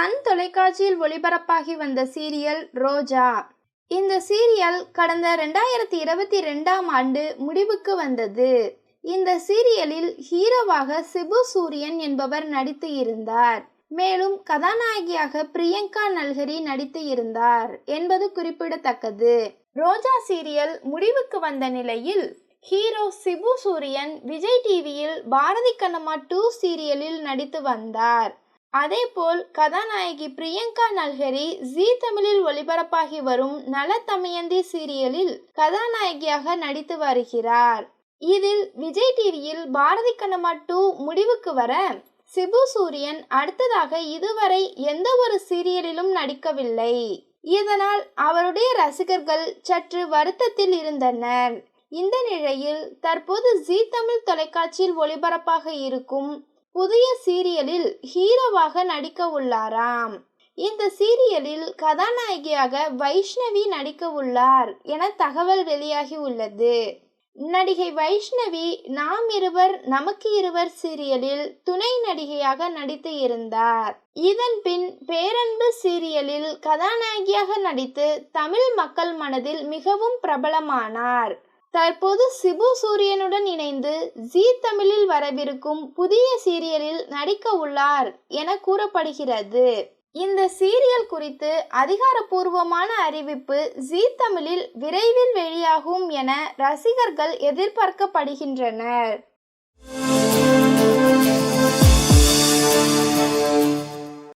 Sun தொலைக்காட்சியில் ஒளிபரப்பாகி வந்த serial ரோஜா. இந்த சீரியல் கடந்த ரெண்டாயிரத்தி இருபத்தி ரெண்டாம் ஆண்டு முடிவுக்கு வந்தது. இந்த சீரியலில் ஹீரோவாக சிபு சூரியன் என்பவர் நடித்து இருந்தார். மேலும் கதாநாயகியாக பிரியங்கா நல்கரி நடித்து இருந்தார் என்பது குறிப்பிடத்தக்கது. ரோஜா சீரியல் முடிவுக்கு வந்த நிலையில் ஹீரோ சிபு சூரியன் விஜய் டிவியில் பாரதி கண்ணம்மா டூ சீரியலில் நடித்து வந்தார். அதேபோல் கதாநாயகி பிரியங்கா நல்ஹரி ஜீ தமிழில் ஒளிபரப்பாகி வரும் நலத்தமயந்தி சீரியலில் கதாநாயகியாக நடித்து வருகிறார். இதில் விஜய் டிவியில் பாரதி கண்ணம்மா டூ முடிவுக்கு வர சிபு சூரியன் அடுத்ததாக இதுவரை எந்த ஒரு சீரியலிலும் நடிக்கவில்லை. இதனால் அவருடைய ரசிகர்கள் சற்று வருத்தத்தில் இருந்தனர். இந்த நிலையில் தற்போது ஜீ தமிழ் தொலைக்காட்சியில் ஒளிபரப்பாக இருக்கும் புதிய சீரியலில் ஹீரோவாக நடிக்க உள்ளாராம் இந்த சீரியலில் கதாநாயகியாக வைஷ்ணவி நடிக்க உள்ளார் என தகவல் வெளியாகி உள்ளது. நடிகை வைஷ்ணவி நாம் இருவர் நமக்கு இருவர் சீரியலில் துணை நடிகையாக நடித்து இருந்தார். இதன் பின் பேரன்பு சீரியலில் கதாநாயகியாக நடித்து தமிழ் மக்கள் மனதில் மிகவும் பிரபலமானார். தற்போது சிபு சூரியனுடன் இணைந்து ஜீ தமிழில் வரவிருக்கும் புதிய சீரியலில் நடிக்க உள்ளார் என கூறப்படுகிறது. இந்த சீரியல் குறித்து அதிகாரப்பூர்வமான அறிவிப்பு ஜீ தமிழில் விரைவில் வெளியாகும் என ரசிகர்கள் எதிர்பார்க்கப்படுகின்றனர்.